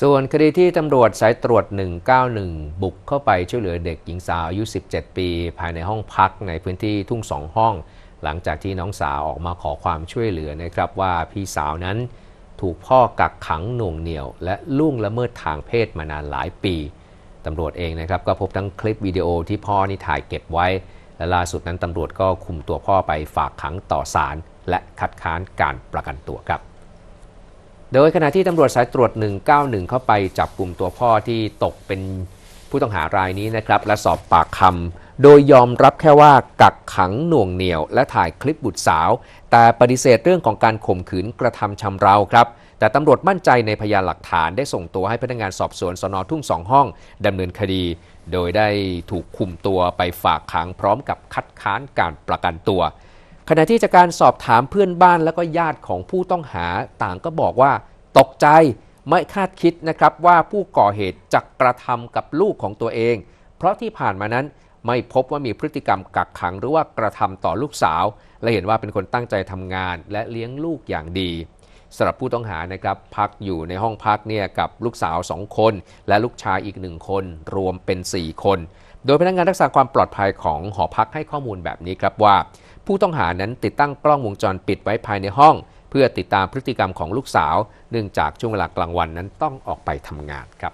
ส่วนคดีที่ตำรวจสายตรวจ 191 บุกเข้าไปช่วยเหลือเด็กหญิงสาวอายุ 17 ปี ภายในห้องพักในพื้นที่ทุ่งสองห้อง หลังจากที่น้องสาวออกมาขอความช่วยเหลือนะครับว่าพี่สาวนั้นถูกพ่อกักขังหน่วงเหนี่ยว และล่วงละเมิดทางเพศมานานหลายปี ตำรวจเองนะครับก็พบทั้งคลิปวิดีโอที่พ่อนี่ถ่ายเก็บไว้ และล่าสุดนั้นตำรวจก็คุมตัวพ่อไปฝากขังต่อศาลและคัดค้านการประกันตัวครับ โดยขณะที่ตำรวจสายตรวจ 191 เข้าไปจับกลุ่มตัวพ่อที่ตกเป็นผู้ต้องหารายนี้นะครับ และสอบปากคำโดยยอมรับแค่ว่ากักขังหน่วงเหนี่ยว และถ่ายคลิปบุตรสาว แต่ปฏิเสธเรื่องของการข่มขืนกระทำชำเราครับ แต่ตำรวจมั่นใจในพยานหลักฐานได้ส่งตัวให้พนักงานสอบสวนสนทุ่งสองห้องดำเนินคดี โดยได้ถูกคุมตัวไปฝากขังพร้อมกับคัดค้านการประกันตัว ขณะที่จากการสอบถามเพื่อนบ้านและก็ญาติของผู้ต้องหาต่างก็บอกว่า ตกใจไม่คาดคิดนะครับว่าผู้ก่อเหตุจะกระทำกับลูกของตัวเอง เพราะที่ผ่านมานั้นไม่พบว่ามีพฤติกรรมกักขังหรือว่ากระทำต่อลูกสาว และเห็นว่าเป็นคนตั้งใจทำงานและเลี้ยงลูกอย่างดีสำหรับผู้ต้องหานะครับพักอยู่ในห้องพักเนี่ยกับลูกสาว 2 คน และลูกชายอีก 1 คน รวมเป็น 4 คน โดยพนักงานรักษาความปลอดภัยของหอพักให้ข้อมูลแบบนี้ครับว่า ผู้ต้องหานั้นติดตั้งกล้องวงจรปิดไว้ภายในห้อง เพื่อติดตามพฤติกรรมของลูกสาว เนื่องจากช่วงเวลากลางวันนั้นต้องออกไปทำงานครับ